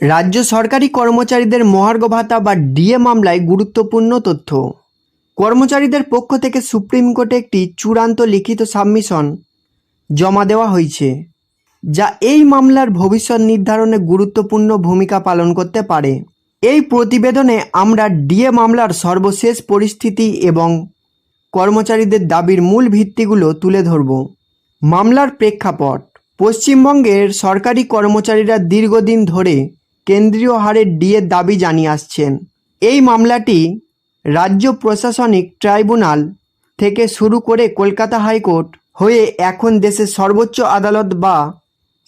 রাজ্য সরকারি কর্মচারীদের মহার্ঘ ভাতা বা ডিএ মামলায় গুরুত্বপূর্ণ তথ্য। কর্মচারীদের পক্ষ থেকে সুপ্রিম কোর্টে একটি চূড়ান্ত লিখিত সাবমিশন জমা দেওয়া হয়েছে, যা এই মামলার ভবিষ্যৎ নির্ধারণে গুরুত্বপূর্ণ ভূমিকা পালন করতে পারে। এই প্রতিবেদনে আমরা ডিএ মামলার সর্বশেষ পরিস্থিতি এবং কর্মচারীদের দাবির মূল ভিত্তিগুলো তুলে ধরব। মামলার প্রেক্ষাপট। পশ্চিমবঙ্গের সরকারি কর্মচারীরা দীর্ঘদিন ধরে কেন্দ্রীয় হারের ডিএর দাবি জানিয়ে আসছেন। এই মামলাটি রাজ্য প্রশাসনিক ট্রাইব্যুনাল থেকে শুরু করে কলকাতা হাইকোর্ট হয়ে এখন দেশের সর্বোচ্চ আদালত বা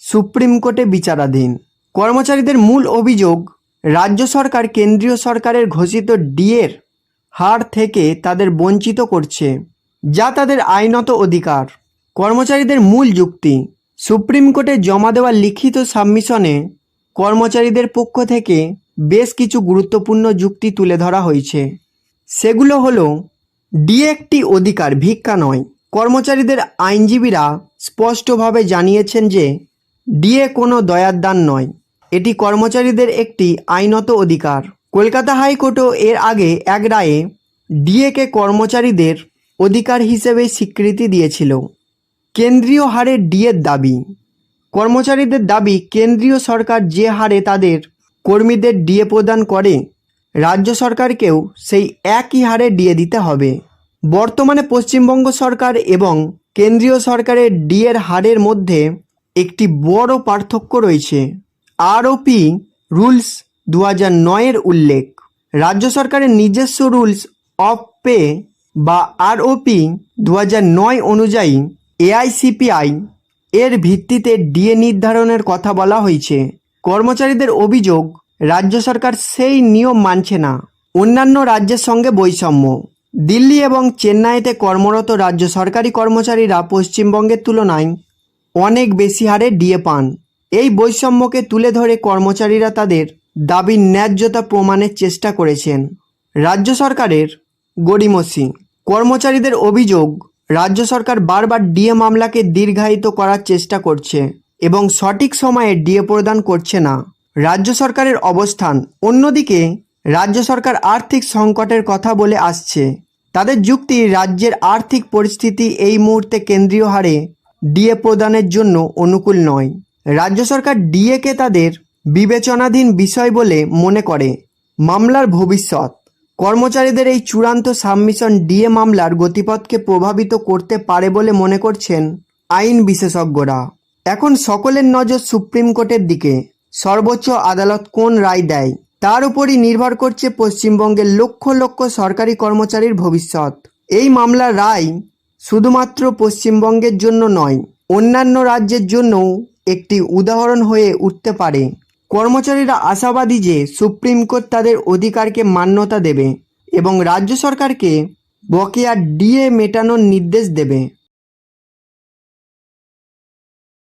সুপ্রিম কোর্টে বিচারাধীন। কর্মচারীদের মূল অভিযোগ, রাজ্য সরকার কেন্দ্রীয় সরকারের ঘোষিত ডিএর হার থেকে তাদের বঞ্চিত করছে, যা তাদের আইনত অধিকার। কর্মচারীদের মূল যুক্তি, সুপ্রিম কোর্টে জমা দেওয়া লিখিত সাবমিশনে কর্মচারীদের পক্ষ থেকে বেশ কিছু গুরুত্বপূর্ণ যুক্তি তুলে ধরা হয়েছে। সেগুলো হলো ডিএ একটি অধিকার, ভিক্ষা নয়। কর্মচারীদের আইনজীবীরা স্পষ্টভাবে জানিয়েছেন যে ডিএ কোনো দয়ার দান নয়। এটি কর্মচারীদের একটি আইনত অধিকার। কলকাতা হাইকোর্টও এর আগে এক রায়ে ডিএকে কর্মচারীদের অধিকার হিসেবে স্বীকৃতি দিয়েছিল। কেন্দ্রীয় হারে ডিএর দাবি। কর্মচারীদের দাবি, কেন্দ্রীয় সরকার যে হারে তাদের কর্মীদের ডিএ প্রদান করে, রাজ্য সরকারকেও সেই একই হারে ডিএ দিতে হবে। বর্তমানে পশ্চিমবঙ্গ সরকার এবং কেন্দ্রীয় সরকারের ডিএর হারের মধ্যে একটি বড় পার্থক্য রয়েছে। আরওপি রুলস দু হাজার নয়ের উল্লেখ। রাজ্য সরকারের নিজস্ব রুলস অফ পে বা আরওপি দু হাজার নয় অনুযায়ী এআইসিপিআই এর ভিত্তিতে ডিএ নির্ধারণের কথা বলা হয়েছে। কর্মচারীদের অভিযোগ, রাজ্য সরকার সেই নিয়ম মানছে না। অন্যান্য রাজ্যের সঙ্গে বৈষম্য। দিল্লি এবং চেন্নাইতে কর্মরত রাজ্য সরকারি কর্মচারীরা পশ্চিমবঙ্গের তুলনায় অনেক বেশি হারে ডিএ পান। এই বৈষম্যকে তুলে ধরে কর্মচারীরা তাদের দাবির ন্যায্যতা প্রমাণের চেষ্টা করেছেন। রাজ্য সরকারের গড়িমসি। কর্মচারীদের অভিযোগ রাজ্য সরকার বারবার ডিএ মামলাকে দীর্ঘায়িত করার চেষ্টা করছে এবং সঠিক সময়ে ডিএ প্রদান করছে না। রাজ্য সরকারের অবস্থান অন্যদিকে রাজ্য সরকার আর্থিক সংকটের কথা বলে আসছে। তাদের যুক্তি, রাজ্যের আর্থিক পরিস্থিতি এই মুহূর্তে কেন্দ্রীয় হারে ডিএ প্রদানের জন্য অনুকূল নয়। রাজ্য সরকার ডিএকে তাদের বিবেচনাধীন বিষয় বলে মনে করে। মামলার ভবিষ্যৎ কর্মচারীদের এই চূড়ান্ত সাবমিশন ডিএ মামলার গতিপথকে প্রভাবিত করতে পারে বলে মনে করছেন আইন বিশেষজ্ঞরা। এখন সকলের নজর সুপ্রিম কোর্টের দিকে। সর্বোচ্চ আদালত কোন রায় দেয়? তার উপরই নির্ভর করছে পশ্চিমবঙ্গের লক্ষ লক্ষ সরকারি কর্মচারীর ভবিষ্যৎ। এই মামলার রায় শুধুমাত্র পশ্চিমবঙ্গের জন্য নয়, অন্যান্য রাজ্যের জন্যও একটি উদাহরণ হয়ে উঠতে পারে। কর্মচারীরা আশাবাদী যে সুপ্রিম কোর্ট তাদের অধিকারকে মান্যতা দেবে এবং রাজ্য সরকারকে বকেয়া ডিএ মেটানোর নির্দেশ দেবে।